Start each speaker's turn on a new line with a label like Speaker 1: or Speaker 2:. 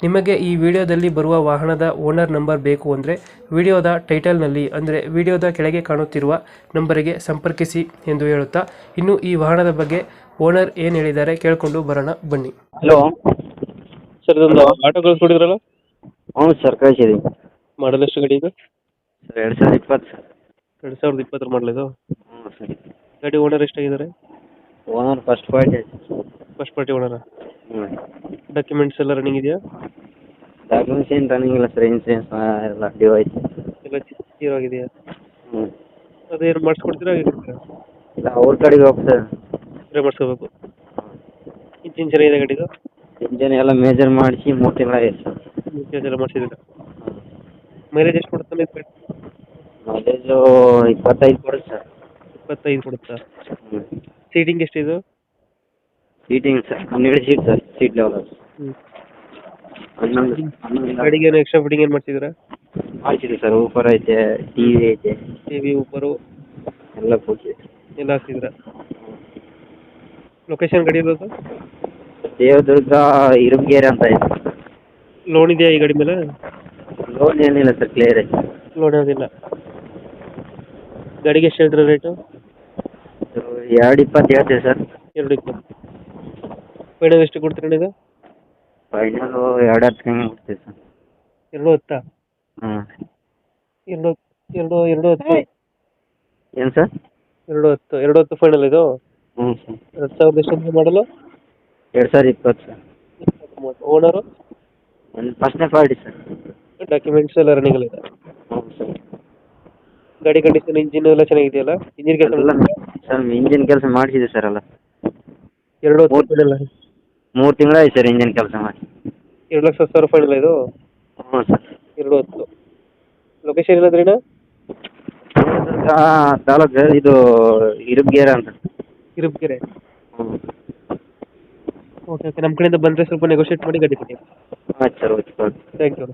Speaker 1: ನಿಮಗೆ ಈ ವಿಡಿಯೋದಲ್ಲಿ ಬರುವ ವಾಹನದ ಓನರ್ ನಂಬರ್ ಬೇಕು ಅಂದರೆ ವಿಡಿಯೋದ ಟೈಟಲ್ನಲ್ಲಿ ಅಂದರೆ ವಿಡಿಯೋದ ಕೆಳಗೆ ಕಾಣುತ್ತಿರುವ ನಂಬರಿಗೆ ಸಂಪರ್ಕಿಸಿ ಎಂದು ಹೇಳುತ್ತಾ ಇನ್ನು ಈ ವಾಹನದ ಬಗ್ಗೆ ಓನರ್ ಏನು ಹೇಳಿದ್ದಾರೆ ಕೇಳಿಕೊಂಡು ಬರೋಣ ಬನ್ನಿ.
Speaker 2: ಹಲೋ.
Speaker 1: ಸರ್ ಇದೊಂದು ಆಟೋ ಕಳಿಸ್ಕೊಡಿದ್ರಲ್ಲ
Speaker 2: ಹ್ಞೂ ಸರ್
Speaker 1: ಮಾಡಲ್ ಎಷ್ಟು ಗಾಡಿ ಇದು?
Speaker 2: ಸರ್ ಎರಡು ಸಾವಿರದ ಇಪ್ಪತ್ತು ಸರ್.
Speaker 1: ಎರಡು ಸಾವಿರದ ಇಪ್ಪತ್ತರ ಮಾಡಲ್ ಇದು?
Speaker 2: ಹ್ಞೂ ಸರ್.
Speaker 1: ಗಾಡಿ owner ಎಷ್ಟಾಗಿದ್ದಾರೆ?
Speaker 2: Owner first party
Speaker 1: first party ಓನರ
Speaker 2: ಹ್ಞೂ.
Speaker 1: ಡಾಕ್ಯುಮೆಂಟ್ಸ್ ಎಲ್ಲ ರನ್ನಿಂಗ್ ಇದೆಯಾ?
Speaker 2: ಡಾಕ್ಯುಮೆಂಟ್ಸ್ ಏನು ರನ್ನಿಂಗ್ ಇಲ್ಲ ಸರ್ ಇನ್ಸೂರೆನ್ಸ್ ಎಲ್ಲ ಡಿವೈಸ್ ಐತಿ
Speaker 1: ಎಲ್ಲ ಕ್ಲಿಯರ್ ಆಗಿದೆಯಾ?
Speaker 2: ಹ್ಞೂ
Speaker 1: ಅದೇನು ಮಾಡಿಸ್ಕೊಡ್ತೀರಾ
Speaker 2: ಇಲ್ಲ ಅವ್ರ ಕಡೆಗೆ ಸರ್
Speaker 1: ಸ್ಪ್ರೇ ಮಾಡಿಸ್ಕೋಬೇಕು. ಇಂಜಿನ್ ಚೆನ್ನಾಗಿದೆ ಗಾಡಿದು?
Speaker 2: ಇಂಜಿನ್ ಎಲ್ಲ ಮೇಜರ್ ಮಾಡಿಸಿ ಮೂರು ತಿಂಗಳಾಗೈತೆ ಸರ್
Speaker 1: ಇಂಜಿನ್ ಎಲ್ಲ ಮಾಡಿಸಿದ್ದೀರಾ? ಮೈಲೇಜ್ ಎಷ್ಟು ಕೊಡುತ್ತೆ ನೀವು
Speaker 2: ಮೈಲೇಜು ಇಪ್ಪತ್ತೈದು ಕೊಡುತ್ತೆ ಸರ್
Speaker 1: ಇಪ್ಪತ್ತೈದು ಕೊಡುತ್ತಾ?
Speaker 2: ಹ್ಞೂ
Speaker 1: ಸೀಟಿಂಗ್ ಎಷ್ಟಿದು?
Speaker 2: ಸೀಟಿಂಗ್ ಸರ್ ಹನ್ನೆರಡು ಸೀಟ್ ಸರ್ ಸೀಟ್ ಲೆವೆಲ್
Speaker 1: ಹ್ಞೂ
Speaker 2: ಹನ್ನೊಂದು ಹನ್ನೊಂದು
Speaker 1: ಗಾಡಿಗೆ ಏನು ಎಕ್ಸ್ಟ್ರಾ ಫಿಟ್ಟಿಂಗ್ ಏನು ಮಾಡ್ತಿದ್ದೀರಾ
Speaker 2: ಹಾಕಿದೆ ಸರ್ ಊಪರ್ ಐತೆ ಟಿ ವಿ ಐತೆ.
Speaker 1: ಟಿ ವಿ ಉಪ್ಪರು
Speaker 2: ಎಲ್ಲ ಪೂಜೆ
Speaker 1: ಎಲ್ಲ ಹಾಕ್ತಿದ್ರ ಲೊಕೇಶನ್ ಗಾಡಿ ಇರೋದು?
Speaker 2: ದೇವದುರ್ಗ ಇರುಗೇರಿ ಅಂತ ಐತೆ
Speaker 1: ಲೋನ್ ಇದೆಯಾ ಈ ಗಾಡಿ ಮೇಲೆ?
Speaker 2: ಲೋನ್ ಏನಿಲ್ಲ ಸರ್ ಕ್ಲಿಯರ್ ಐತೆ.
Speaker 1: ಲೋನ್ ಯಾವುದಿಲ್ಲ. ಗಾಡಿಗೆ ಎಷ್ಟು ಹೇಳ್ತೀರಾ ರೇಟು
Speaker 2: ಎರಡು ಇಪ್ಪತ್ತು ಹೇಳ್ತೀವಿ ಸರ್.
Speaker 1: ಎರಡು ಇಪ್ಪತ್ತು. ಫೈನಲ್ ಎಷ್ಟು ಕೊಡ್ತೀರಾ ಇದು
Speaker 2: ಫೈನಲು ಎರಡು ಹತ್ತು ಹಂಗೆ ಕೊಡ್ತೀವಿ ಸರ್?
Speaker 1: ಎರಡು ಹತ್ತಾ
Speaker 2: ಹ್ಞೂ
Speaker 1: ಎರಡು ಎರಡು ಎರಡು ಹತ್ತು
Speaker 2: ಏನು ಸರ್?
Speaker 1: ಎರಡು ಹತ್ತು ಎರಡು ಹತ್ತು ಫೈನಲ್ ಇದು?
Speaker 2: ಹ್ಞೂ ಸರ್.
Speaker 1: ಎರಡು ಸಾವಿರದ ಎಷ್ಟು ಮಾಡಲು?
Speaker 2: ಎರಡು ಸಾವಿರ ಇಪ್ಪತ್ತು ಸರ್.
Speaker 1: ಓನರು
Speaker 2: ಒಂದು ಫಸ್ಟ್ನೇ ಪಾರ್ಟಿ ಸರ್.
Speaker 1: ಡಾಕ್ಯುಮೆಂಟ್ಸ್ ಎಲ್ಲ ರನ್ನಿಂಗ್ ಇದೆ.
Speaker 2: ಹ್ಞೂ ಸರ್.
Speaker 1: ಗಾಡಿ ಕಂಡೀಷನ್ ಇಂಜಿನ್ ಎಲ್ಲ ಚೆನ್ನಾಗಿದೆಯಲ್ಲ? ಇಂಜಿನ್ ಕೆಲಸ
Speaker 2: ಎಲ್ಲ ಸರ್ ಇಂಜಿನ್ ಕೆಲಸ ಮಾಡಿಸಿದೆ ಸರ್ ಅಲ್ಲ
Speaker 1: ಎರಡು ಮೂರು ಫೈನಲ್
Speaker 2: ಮೂರು ತಿಂಗಳಾಯ್ತು ಸರ್ ಇಂಜಿನ್ ಕೆಲಸ ಮಾಡಿ
Speaker 1: ಎರಡು ಲಕ್ಷ ಸಾವಿರ ಫೈನಲ್ ಇದು?
Speaker 2: ಹ್ಞೂ ಸರ್.
Speaker 1: ಎರಡು ಹತ್ತು. ಲೊಕೇಶನ್ ಇಲ್ಲದ್ರಿಣ
Speaker 2: ದೇವದುರ್ಗ ತಾಲೂಕು ಇದು ಇರುಬ್ಗೆರೆ ಅಂತ.
Speaker 1: ಇರುಬ್ಗೆರೆ
Speaker 2: ಹ್ಞೂ
Speaker 1: ಓಕೆ ಓಕೆ ನಮ್ಮ ಕಡೆಯಿಂದ ಬಂದರೆ ಸ್ವಲ್ಪ ನೆಗೋಷಿಯೇಟ್ ಮಾಡಿ ಗಾಡಿ ಕೊಡಿ.
Speaker 2: ಆಯ್ತು sir okay okay
Speaker 1: thank you